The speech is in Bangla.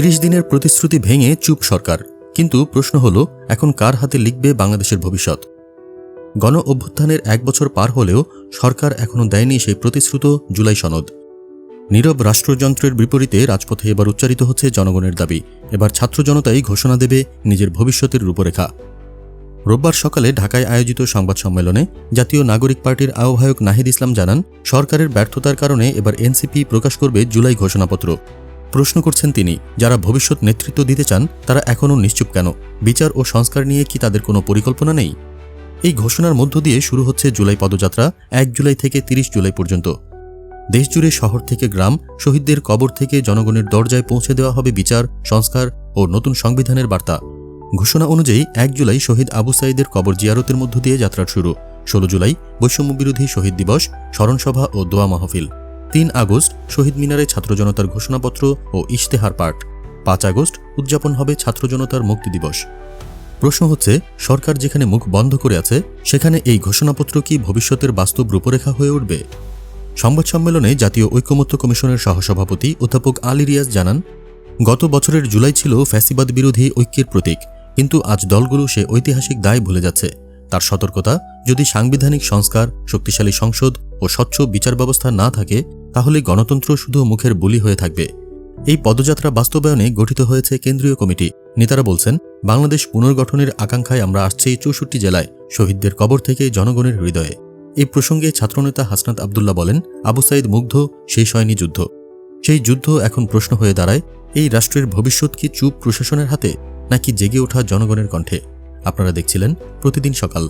তিরিশ দিনের প্রতিশ্রুতি ভেঙে চুপ সরকার। কিন্তু প্রশ্ন হল, এখন কার হাতে লিখবে বাংলাদেশের ভবিষ্যৎ? গণ অভ্যুত্থানের এক বছর পার হলেও সরকার এখনও দেয়নি সেই প্রতিশ্রুত জুলাই সনদ। নীরব রাষ্ট্রযন্ত্রের বিপরীতে রাজপথে এবার উচ্চারিত হচ্ছে জনগণের দাবি। এবার ছাত্র জনতাই ঘোষণা দেবে নিজের ভবিষ্যতের রূপরেখা। রোববার সকালে ঢাকায় আয়োজিত সংবাদ সম্মেলনে জাতীয় নাগরিক পার্টির আহ্বায়ক নাহিদ ইসলাম জানান, সরকারের ব্যর্থতার কারণে এবার এনসিপি প্রকাশ করবে জুলাই ঘোষণাপত্র। প্রশ্ন করছেন তিনি, যারা ভবিষ্যৎ নেতৃত্ব দিতে চান, তারা এখনও নিশ্চুপ কেন? বিচার ও সংস্কার নিয়ে কি তাদের কোনো পরিকল্পনা নেই? এই ঘোষণার মধ্য দিয়ে শুরু হচ্ছে জুলাই পদযাত্রা, এক জুলাই থেকে তিরিশ জুলাই পর্যন্ত। দেশজুড়ে শহর থেকে গ্রাম, শহীদদের কবর থেকে জনগণের দরজায় পৌঁছে দেওয়া হবে বিচার, সংস্কার ও নতুন সংবিধানের বার্তা। ঘোষণা অনুযায়ী, এক জুলাই শহীদ আবু সাইদের কবর জিয়ারতের মধ্য দিয়ে যাত্রার শুরু। ষোলো জুলাই বৈষম্য বিরোধী শহীদ দিবস, স্মরণসভা ও দোয়া মাহফিল। তিন আগস্ট, শহীদ মিনারে ছাত্র জনতার ঘোষণাপত্র ও ইশতেহার পাঠ। পাঁচ আগস্ট, উদযাপন হবে ছাত্র জনতার মুক্তি দিবস। প্রশ্ন হচ্ছে, সরকার যেখানে মুখ বন্ধ করে আছে, সেখানে এই ঘোষণাপত্র কি ভবিষ্যতের বাস্তব রূপরেখা হয়ে উঠবে? সংবাদ সম্মেলনে জাতীয় ঐকমত্য কমিশনের সহসভাপতি অধ্যাপক আলী রিয়াজ জানান, গত বছরের জুলাই ছিল ফ্যাসিবাদ বিরোধী ঐক্যের প্রতীক, কিন্তু আজ দলগুলো সে ঐতিহাসিক দায় ভুলে যাচ্ছে। তার সতর্কতা, যদি সাংবিধানিক সংস্কার, শক্তিশালী সংসদ ও স্বচ্ছ বিচার ব্যবস্থা না থাকে তাহলে গণতন্ত্র শুধু মুখের বুলি হয়ে থাকবে। এই পদযাত্রা বাস্তবায়নে গঠিত হয়েছে কেন্দ্রীয় কমিটি। নেতারা বলছেন, বাংলাদেশ পুনর্গঠনের আকাঙ্ক্ষায় আমরা আসছি চৌষট্টি জেলায়, শহীদদের কবর থেকে জনগণের হৃদয়ে। এই প্রসঙ্গে ছাত্রনেতা হাসনাত আবদুল্লাহ বলেন, আবু সাইদ মুগ্ধ, শেষ হয়নি যুদ্ধ। সেই যুদ্ধ এখন প্রশ্ন হয়ে দাঁড়ায়, এই রাষ্ট্রের ভবিষ্যৎ কি চুপ প্রশাসনের হাতে, নাকি জেগে ওঠা জনগণের কণ্ঠে? আপনারা দেখছিলেন প্রতিদিন সকাল।